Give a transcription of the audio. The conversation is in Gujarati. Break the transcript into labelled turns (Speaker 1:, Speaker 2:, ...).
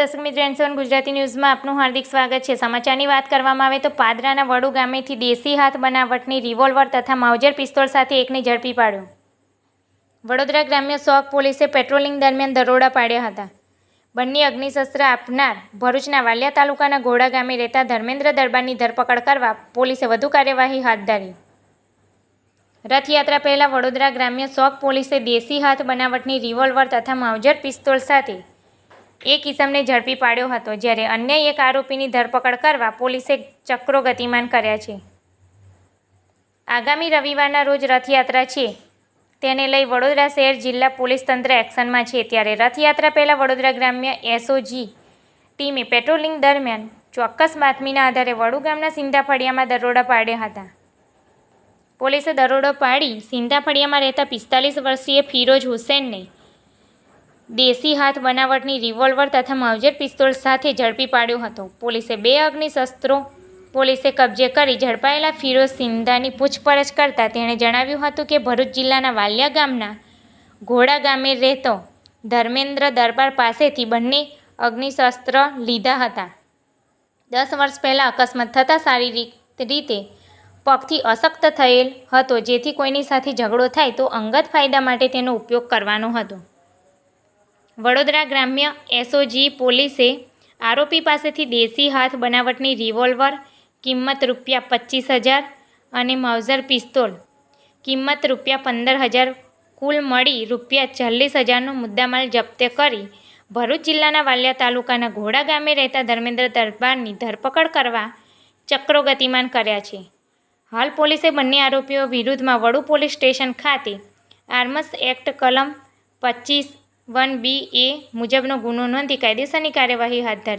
Speaker 1: દર્શક મિત્રો એન સેવન ગુજરાતી ન્યૂઝમાં આપનું હાર્દિક સ્વાગત છે. સમાચારની વાત કરવામાં આવે તો પાદરાના વડુ ગામેથી દેશી હાથ બનાવટની રિવોલ્વર તથા માવજર પિસ્તોલ સાથે એકને ઝડપી પાડ્યો. વડોદરા ગ્રામ્ય સોક પોલીસે પેટ્રોલિંગ દરમિયાન દરોડા પાડ્યા હતા. બંને અગ્નિશસ્ત્ર આપનાર ભરૂચના વાલિયા તાલુકાના ઘોડા ગામે રહેતા ધર્મેન્દ્ર દરબારની ધરપકડ કરવા પોલીસે વધુ કાર્યવાહી હાથ ધરી. રથયાત્રા પહેલાં વડોદરા ગ્રામ્ય સોક પોલીસે દેશી હાથ બનાવટની રિવોલ્વર તથા માવજર પિસ્તોલ સાથે એક ઇસમને ઝડપી પાડ્યો હતો, જ્યારે અન્ય એક આરોપીની ધરપકડ કરવા પોલીસે ચક્રો ગતિમાન કર્યા છે. આગામી રવિવારના રોજ રથયાત્રા છે. તેને લઈ વડોદરા શહેર જિલ્લા પોલીસ તંત્ર એક્શનમાં છે. ત્યારે રથયાત્રા પહેલાં વડોદરા ગ્રામ્ય એસઓજી ટીમે પેટ્રોલિંગ દરમિયાન ચોક્કસ બાતમીના આધારે વડુ ગામના સિંધાફળિયામાં દરોડા પાડ્યા હતા. પોલીસે દરોડો પાડી સિંધાફળિયામાં રહેતા પિસ્તાલીસ વર્ષીય ફિરોજ હુસેનને દેશી હાથ બનાવટની રિવોલ્વર તથા માવજર પિસ્તોલ સાથે ઝડપી પાડ્યો હતો. પોલીસે બે અગ્નિશસ્ત્રો, પોલીસે કબજે કરી ઝડપાયેલા ફિરોઝ સિંધાની પૂછપરછ કરતાં તેણે જણાવ્યું હતું કે ભરૂચ જિલ્લાના વાલિયા ગામના ઘોડા ગામે રહેતો ધર્મેન્દ્ર દરબાર પાસેથી બંને અગ્નિશસ્ત્ર લીધા હતા. દસ વર્ષ પહેલાં અકસ્માત થતાં શારીરિક રીતે પગથી અશક્ત થયેલ હતો, જેથી કોઈની સાથે ઝઘડો થાય તો અંગત ફાયદા માટે તેનો ઉપયોગ કરવાનો હતો. વડોદરા ગ્રામ્ય એસઓજી પોલીસે આરોપી પાસેથી દેશી હાથ બનાવટની રિવોલ્વર, કિંમત રૂપિયા પચીસ હજાર અને માઉઝર પિસ્તોલ. કિંમત રૂપિયા પંદર હજાર, કુલ મળી રૂપિયા ચાલીસ હજારનો મુદ્દામાલ જપ્ત કરી ભરૂચ જિલ્લાના વાલિયા તાલુકાના ઘોડા ગામે રહેતા ધર્મેન્દ્ર દરબારની ધરપકડ કરવા ચક્રો ગતિમાન કર્યા છે. હાલ પોલીસે બંને આરોપીઓ વિરુદ્ધમાં વડુ પોલીસ સ્ટેશન ખાતે આર્મસ એક્ટ કલમ પચીસ વન બી એ મુજબનો ગુનો નોંધી કાયદેસરની કાર્યવાહી હાથ ધરી